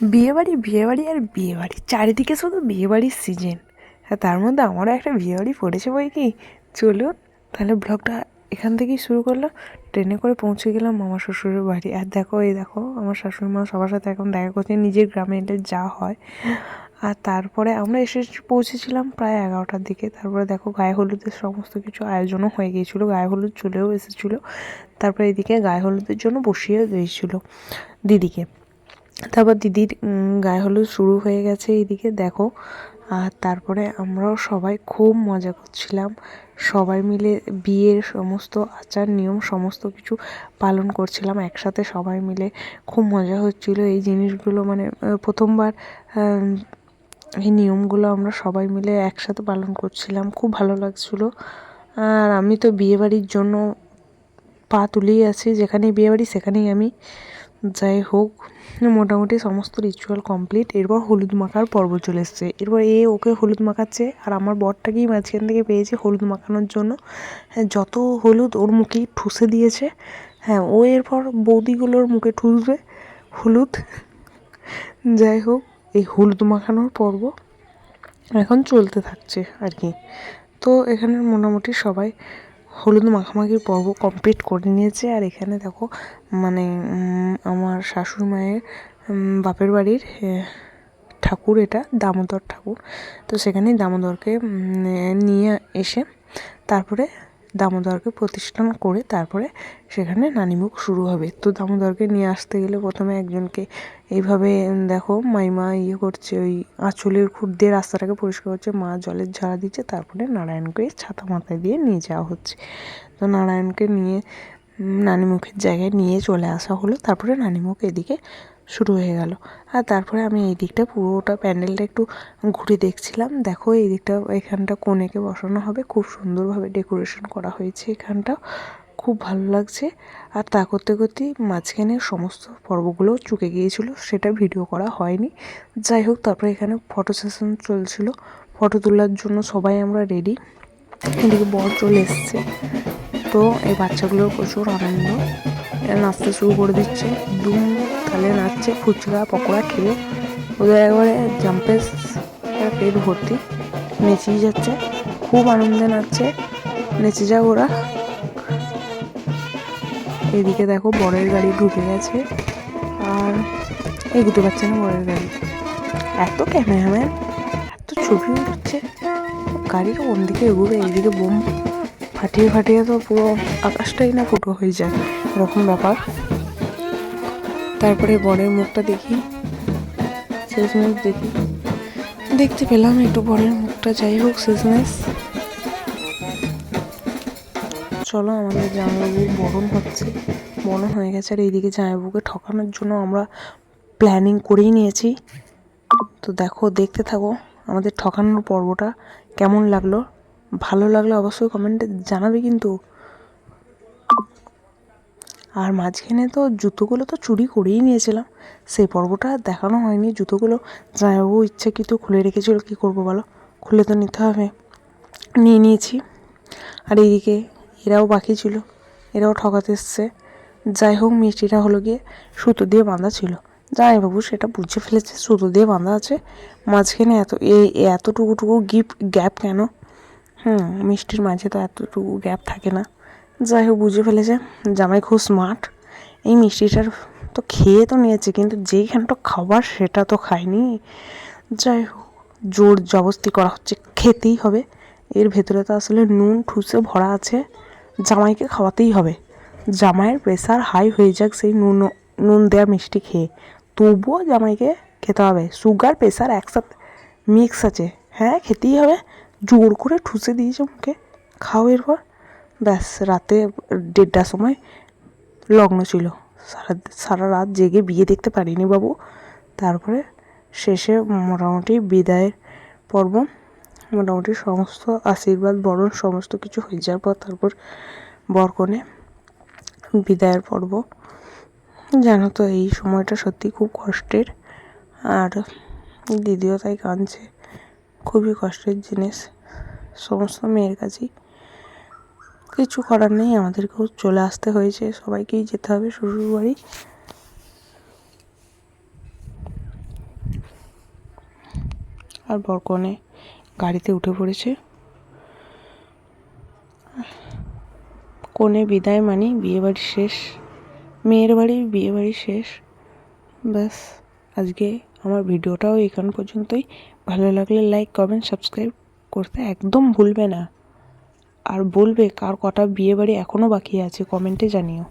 বিয়েবাড়ি বিয়েবাড়ি আর বিয়েবাড়ি। চারিদিকে শুধু বিয়েবাড়ির সিজন আর তার মধ্যে আমারও একটা বিয়েবাড়ি পড়েছে বই কি? চলুন, তাহলে ব্লগটা এখান থেকেই শুরু করলাম ট্রেনে করে পৌঁছে গেলাম মামা শ্বশুরের বাড়ি। আর দেখো, এই দেখো, আমার শাশুড়ি মা সবার সাথে এখন দেখা করছে, নিজের গ্রামে এলে যা হয়। আর তারপরে আমরা এসে পৌঁছেছিলাম প্রায় এগারোটার দিকে। তারপরে দেখো, গায়ে হলুদের সমস্ত কিছু আয়োজনও হয়ে গিয়েছিল। গায়ে হলুদ চলেও এসেছিল। তারপরে এদিকে গায়ে হলুদের জন্য বসিয়ে দিয়েছিলো দিদিকে। তারপর দিদির গায়ে হলুদ শুরু হয়ে গেছে এইদিকে, দেখো। আর তারপরে আমরাও সবাই খুব মজা করছিলাম। সবাই মিলে বিয়ের সমস্ত আচার, নিয়ম, সমস্ত কিছু পালন করছিলাম। একসাথে সবাই মিলে খুব মজা হচ্ছিল। এই জিনিসগুলো মানে প্রথমবার এই নিয়মগুলো আমরা সবাই মিলে একসাথে পালন করছিলাম। খুব ভালো লাগছিল। আর আমি তো বিয়েবাড়ির জন্য পা তুলেই আছি। যেখানেই বিয়েবাড়ি, সেখানেই আমি। যাই হোক, মোটামুটি সমস্ত রিচুয়াল কমপ্লিট এরপর হলুদ মাখার পর্ব চলে এসছে। এরপর এ ওকে হলুদ মাখাচ্ছে, আর আমার বরটাকেই মাঝখান থেকে পেয়েছে হলুদ মাখানোর জন্য। হ্যাঁ যত হলুদ ওর মুখেই ঠুসে দিয়েছে হ্যাঁ ও এরপর বৌদিগুলোর মুখে ঠুসবে হলুদ। যাই হোক, এই হলুদ মাখানোর পর্ব এখন চলতে থাকছে আর কি। তো এখানে মোটামুটি সবাই হলুদ মাখামাখির পর্ব কমপ্লিট করে নিয়েছে। আর এখানে দেখো মানে আমার শাশুড়ি মায়ের বাপের বাড়ির ঠাকুর এটা, দামোদর ঠাকুর। তো সেখানেই দামোদরকে নিয়ে এসে তারপরে দামোদরকে প্রতিষ্ঠান করে তারপরে সেখানে নানিমুখ শুরু হবে। তো দামোদরকে নিয়ে আসতে গেলে প্রথমে একজনকে এইভাবে দেখো, মাইমা ইয়ে করছে, ওই আঁচলের খুঁট দিয়ে রাস্তাটাকে পরিষ্কার করছে, মা জলের ঝাড়া দিচ্ছে, তারপরে নারায়ণকে ছাতা মাথায় দিয়ে নিয়ে যাওয়া হচ্ছে। তো নারায়ণকে নিয়ে নানিমুখের জায়গায় নিয়ে চলে আসা হলো, তারপরে নানিমুখ এদিকে শুরু হয়ে গেল। আর তারপরে আমি এই দিকটা পুরোটা প্যান্ডেলটা একটু ঘুরে দেখছিলাম। দেখো এই দিকটা, এখানটা কোণেকে বসানো হবে। খুব সুন্দরভাবে ডেকোরেশন করা হয়েছে এখানটা। খুব ভালো লাগছে। আর তা করতে করতে মাঝখানে সমস্ত পর্বগুলো চুকে গিয়েছিল। সেটা ভিডিও করা হয়নি। যাই হোক, তারপরে এখানে ফটো সেশন চলছিল। ফটো তোলার জন্য সবাই আমরা রেডি এদিকে বর চলে এসছে। তো এই বাচ্চাগুলোর প্রচুর আনন্দ। এরা নাচতে শুরু করে দিচ্ছে। দুম তালে নাচছে ফুচকা পকোড়া খেয়ে ওদের একবারে জাম্পের পেট ভর্তি। নেচেই যাচ্ছে, খুব আনন্দে নাচছে। নেচে যাক ওরা। এদিকে দেখো বরের গাড়ি ঢুকে গেছে। আর এগুতে পারছে না বরের গাড়ি। এত ক্যামেরাম্যান, এত ছবি উঠছে। গাড়ির কোন দিকে এগোবে, এইদিকে বোম। ফাটিয়ে ফাটিয়ে তো পুরো আকাশটাই না ফুটো হয়ে যায়, এরকম ব্যাপার। তারপরে বরের মুখটা দেখি। শেষমেশ দেখি। দেখতে পেলাম একটু বরের মুখটা। যাই হোক, শেষমেশ। চলো, আমাদের জামাইবাবু বরণ হচ্ছে। বরণ হয়ে গেছে, আর এইদিকে জামাইবাবুকে ঠকানোর জন্য আমরা প্ল্যানিং করেই নিয়েছি। তো দেখো, দেখতে থাকো আমাদের ঠকানোর পর্বটা কেমন লাগল। ভালো লাগলে অবশ্যই কমেন্টে জানাবে কিন্তু। আর মাঝখানে তো জুতোগুলো তো চুরি করেই নিয়েছিলাম। সেই পর্বটা দেখানো হয়নি জুতোগুলো। জামাইবাবু ইচ্ছাকৃত খুলে রেখেছিল, কী করব বলো? খুলে তো নিতে হবে। নিয়ে নিয়েছি। আর এইদিকে এরাও বাকি ছিল, এরাও ঠকাতে এসছে। যাই হোক, মিষ্টিটা হলো গিয়ে সুতো দিয়ে বাঁধা ছিল। জামাইবাবু সেটা বুঝে ফেলেছে, সুতো দিয়ে বাঁধা আছে। মাঝখানে এত, এই এতটুকুটুকু গিফট গ্যাপ কেন? হুম, মিষ্টির মাঝে তো এতটুকু গ্যাপ থাকে না। যাই হোক, বুঝে ফেলেছে। জামাই খুব স্মার্ট এই মিষ্টিটার তো খেয়ে তো নিয়েছে, কিন্তু যেইখানটা খাবার সেটা তো খায়নি। যাই হোক, জোর জবস্তি করা হচ্ছে, খেতেই হবে। এর ভেতরে তো আসলে নুন, ঠুসে ভরা আছে। জামাইকে খাওয়াতেই হবে। জামাইয়ের প্রেশার হাই হয়ে যাক সেই নুন নুন দেওয়া মিষ্টি খেয়ে। তবুও জামাইকে খেতে হবে। সুগার প্রেশার একসাথে মিক্স আছে। হ্যাঁ খেতেই হবে। জোর করে ঠুসে দিয়েছে মুখে। খাও এরপর। ব্যাস, রাতে দেড়টার সময় লগ্ন ছিল। সারা সারা রাত জেগে বিয়ে দেখতে পারিনি বাবু। তারপরে শেষে মোটামুটি বিদায়ের পর্ব, মোটামুটি সমস্ত আশীর্বাদ, বরণ, সমস্ত কিছু হয়ে যাওয়ার পর তারপর বরকনে বিদায়ের পর্ব। জানো তো, এই সময়টা সত্যি খুব কষ্টের। আর দিদিও তাই কাঁদছে। খুবই কষ্টের জিনিস। সমস্ত মেয়ের কাছেই কিছু করার নেই, আমাদেরকেও চলে আসতে হয়েছে। সবাইকেই যেতে হবে, শ্বশুর বাড়ি। আর বরকনে গাড়িতে উঠে পড়েছে। কনে বিদায় মানি বিয়ে বাড়ি শেষ। মেয়ের বাড়ি বিয়ে বাড়ি শেষ। ব্যাস, আজকে আমার ভিডিওটাও এখান পর্যন্তই। ভালো লাগলে লাইক কমেন্ট সাবস্ক্রাইব করতে একদম ভুলবে না। আর বলবে কার কটা বিয়েবাড়ি এখনও বাকি আছে কমেন্টে জানিও।